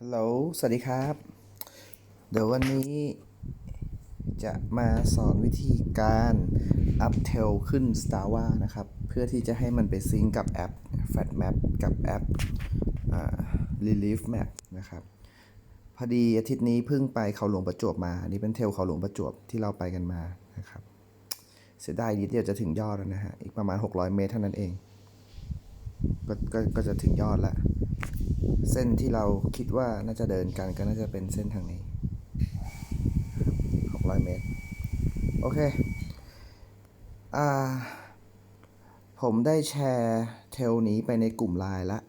ฮัลโหล สวัสดีครับ เดี๋ยววันนี้จะมาสอนวิธีการอัพเทลขึ้น Starwa นะครับ เพื่อที่จะให้มันไปซิงกับแอป FatMap กับแอป Relief Map นะครับ พอดีอาทิตย์นี้เพิ่งไปเขาหลวงประจวบมา อันนี้เป็นเทลเขาหลวงประจวบที่เราไปกันมานะครับ เสียดายนิดเดียวจะถึงยอดแล้วนะฮะ อีกประมาณ 600 เมตรเท่านั้นเอง ก็ก็ก็จะถึงยอดแล้ว เส้นที่เราคิดว่าน่าจะเดินกันก็น่าจะเป็นเส้นทางนี้600เมตร โอเค อ่า ผมได้แชร์เทลนี้ไปในกลุ่มไลน์แล้ว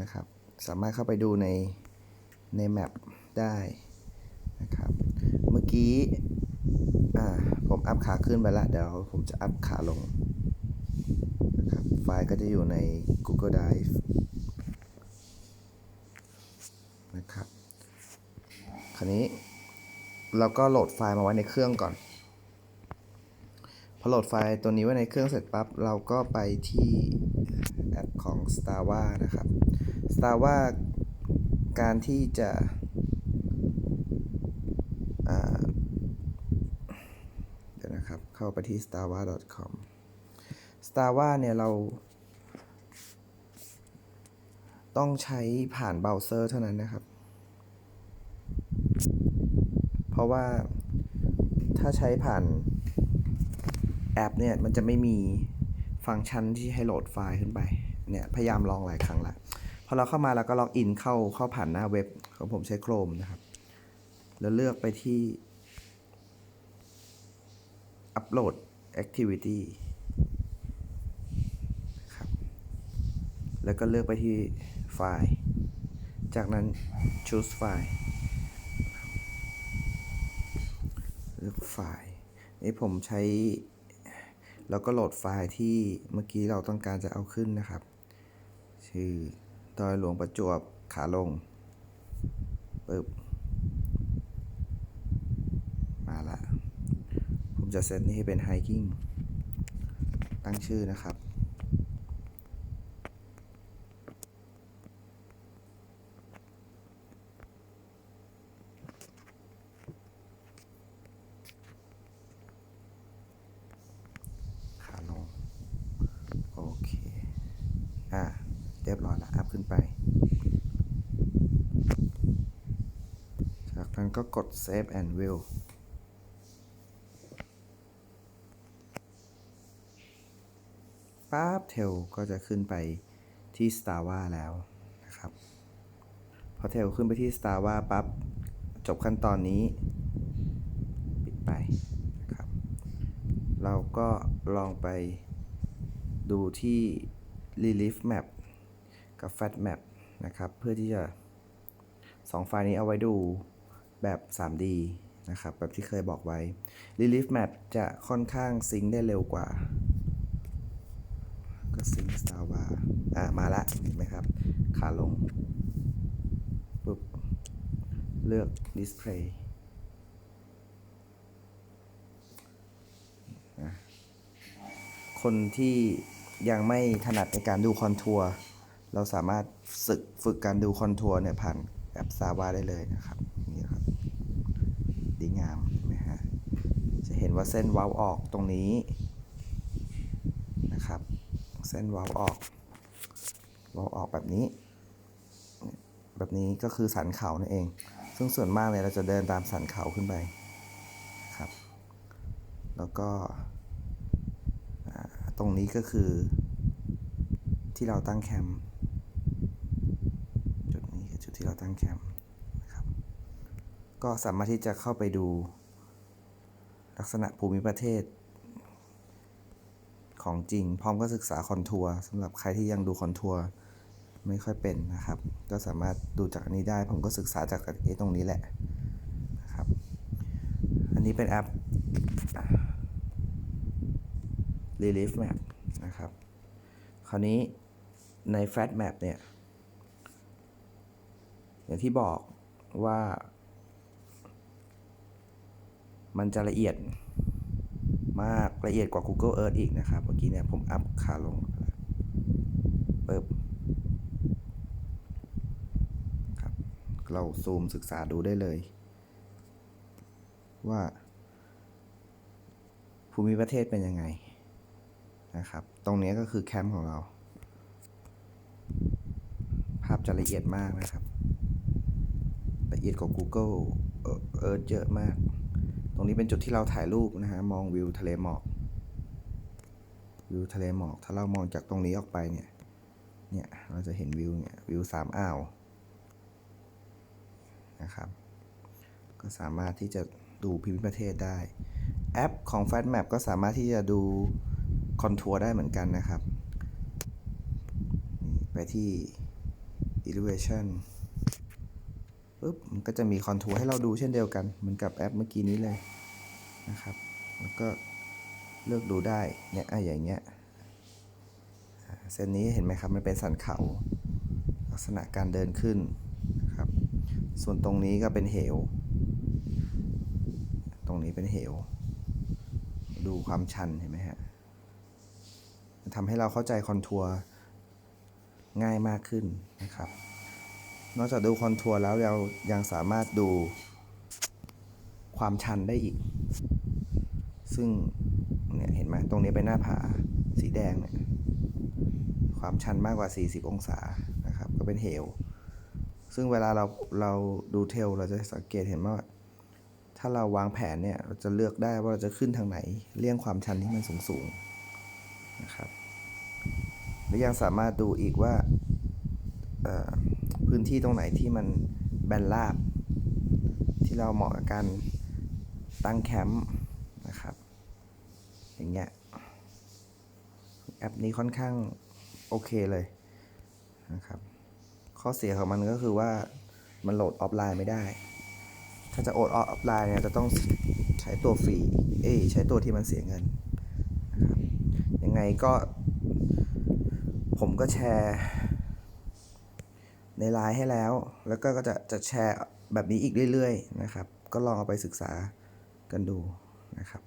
นะครับ สามารถเข้าไปดูในในแมปได้นะครับ เมื่อกี้ อ่า ผมอัพขาขึ้นไปล้วเดี๋ยวผมจะอัพขาลงนะครับ ไฟล์ก็จะอยู่ใน Google Drive นะครับ คราวนี้เราก็โหลดไฟล์มาไว้ในเครื่องก่อน พอโหลดไฟล์ตัวนี้ไว้ในเครื่องเสร็จปั๊บ เราก็ไปที่แอปของ Starwa นะครับ Starwa การที่จะเดี๋ยวนะครับ เข้าไปที่ starwa.com Starwa เนี่ยเรา ต้องใช้ผ่านเบราว์เซอร์เท่านั้นนะครับ เพ ราะว่าถ้าใช้ผ่านแอปเนี่ยมันจะไม่มีฟังก์ชันที่ให้โหลดไฟล์ขึ้นไปเนี่ยพยายามลองหลายครั้งละพอเราเข้ามาเราก็ล็อกอินเข้าเข้าผ่านหน้าเว็บของผมใช้ Chrome นะครับ แล้วเลือกไปที่ Upload Activity ครับแล้วก็เลือกไปที่ไฟล์ จากนั้น choose ไฟ ล์เลือกไฟล์นี่ผมใช้ แล้วก็โหลดไฟล์ที่เมื่อกี้เราต้องการจะเอาขึ้นนะครับ ชื่อดอยหลวงประจวบขาลงปึ๊บมาละ ผมจะเซตนี้ให้เป็น hiking ตั้งชื่อนะครับ ขาลง โอเค อะ เรียบร้อยแล้วอัพขึ้นไป จากนั้นก็กด save and view ปั๊บเทลก็จะขึ้นไปที่ Starwa แล้วนะครับ พอเทลขึ้นไปที่ Starwa ปั๊บจบขั้นตอนนี้ ปิดไปนะครับ เราก็ลองไปดูที่ Relief Map กับ Fat Map นะครับ เพื่อที่จะสองไฟล์นี้เอาไว้ดูแบบ 3D นะครับ แบบที่เคยบอกไว้ Relief Map จะค่อนข้างซิงค์ได้เร็วกว่า ก็ซิงค์ Starwa อ่ามาละ เห็นไหมครับ ขาลง ปุ๊บ เลือก Display คนที่ยังไม่ถนัดในการดูคอนทัวร์ เราสามารถฝึกฝึกการดูคอนทัวร์เนี่ยผ่านแอปซาวาได้เลยนะครับนี่ครับดีงามนไหมฮะจะเห็นว่าเส้นว้าออกตรงนี้นะครับ เส้นว้าออกว้าออกแบบนี้ แบบนี้ก็คือสันเขานั่นเอง ซึ่งส่วนมากเนี่ยเราจะเดินตามสันเขาขึ้นไปครับ แล้วก็ตรงนี้ก็คือที่เราตั้งแคมป์ ที่เราตั้งแคมป์นะครับ ก็สามารถที่จะเข้าไปดู ลักษณะภูมิประเทศ ของจริง พร้อมก็ศึกษาคอนทัวร์สำหรับใครที่ยังดูคอนทัวร์ไม่ค่อยเป็นนะครับ ก็สามารถดูจากอันนี้ได้ ผมก็ศึกษาจากไอ้ตรงนี้แหละนะครับ อันนี้เป็นแอป Relief Map นะครับ คราวนี้ใน Flat Map เนี่ย อย่างที่บอกว่า มันจะละเอียดมากละเอียดกว่า Google Earth อีกนะครับ เมื่อกี้เนี่ยผมอัพขาลงปแล้วปึ๊บเราซูมศึกษาดูได้เลย ว่า ภูมิประเทศเป็นยังไงนะครับ ตรงนี้ก็คือแคมป์ของเรา ภาพจะละเอียดมากนะครับ ละเอียดกว่า Google เอ่อ Earth เยอะมาก ตรงนี้เป็นจุดที่เราถ่ายรูปนะฮะ มองวิวทะเลหมอก วิวทะเลหมอก ถ้าเรามองจากตรงนี้ออกไปเนี่ย เนี่ย เราจะเห็นวิวเนี่ย วิวสามอ่าว นะครับ ก็สามารถที่จะดูพิมพ์ประเทศได้ แอปของ f a t Map ก็สามารถที่จะดูคอนทัวร์ได้เหมือนกันนะครับ ไปที่ elevation ปุ๊บมันก็จะมีคอนทัวร์ให้เราดูเช่นเดียวกัน เหมือนกับแอปเมื่อกี้นี้เลยนะครับ แล้วก็เลือกดูได้เนี่ยอะอย่างเงี้ยเส้นนี้เห็นไหมครับมันเป็นสันเขาลักษณะการเดินขึ้นนะครับ ส่วนตรงนี้ก็เป็นเหว ตรงนี้เป็นเหว ดูความชันเห็นไหมฮะทำให้เราเข้าใจคอนทัวร์ง่ายมากขึ้นนะครับ นอกจากดูคอนทัวร์แล้วเรายังสามารถดูความชันได้อีก ซึ่งเนี่ยเห็นไหมตรงนี้เป็นหน้าผาสีแดงเนี่ยความชันมากกว่า 40 องศานะครับ ก็เป็นเหว ซึ่งเวลาเราเราดูเทลเราจะสังเกตเห็นว่า ถ้าเราวางแผนเนี่ยเราจะเลือกได้ว่าเราจะขึ้นทางไหน เลี่ยงความชันที่มันสูงสูงนะครับและยังสามารถดูอีกว่าเอ่อ พื้นที่ตรงไหนที่มันแบนราบ ที่เราเหมาะกับการตั้งแคมป์นะครับ อย่างเงี้ยแอปนี้ค่อนข้างโอเคเลยนะครับ ข้อเสียของมันก็คือว่ามันโหลดออฟไลน์ไม่ได้ ถ้าจะโหลดออฟไลน์เนี่ยจะต้องใช้ตัวฟรี เอ้ยใช้ตัวที่มันเสียเงินนะครับยังไงก็ผมก็แชร์ ในไลน์ให้แล้ว แล้วก็จะจะแชร์แบบนี้อีกเรื่อยๆนะครับ ก็ลองเอาไปศึกษากันดูนะครับ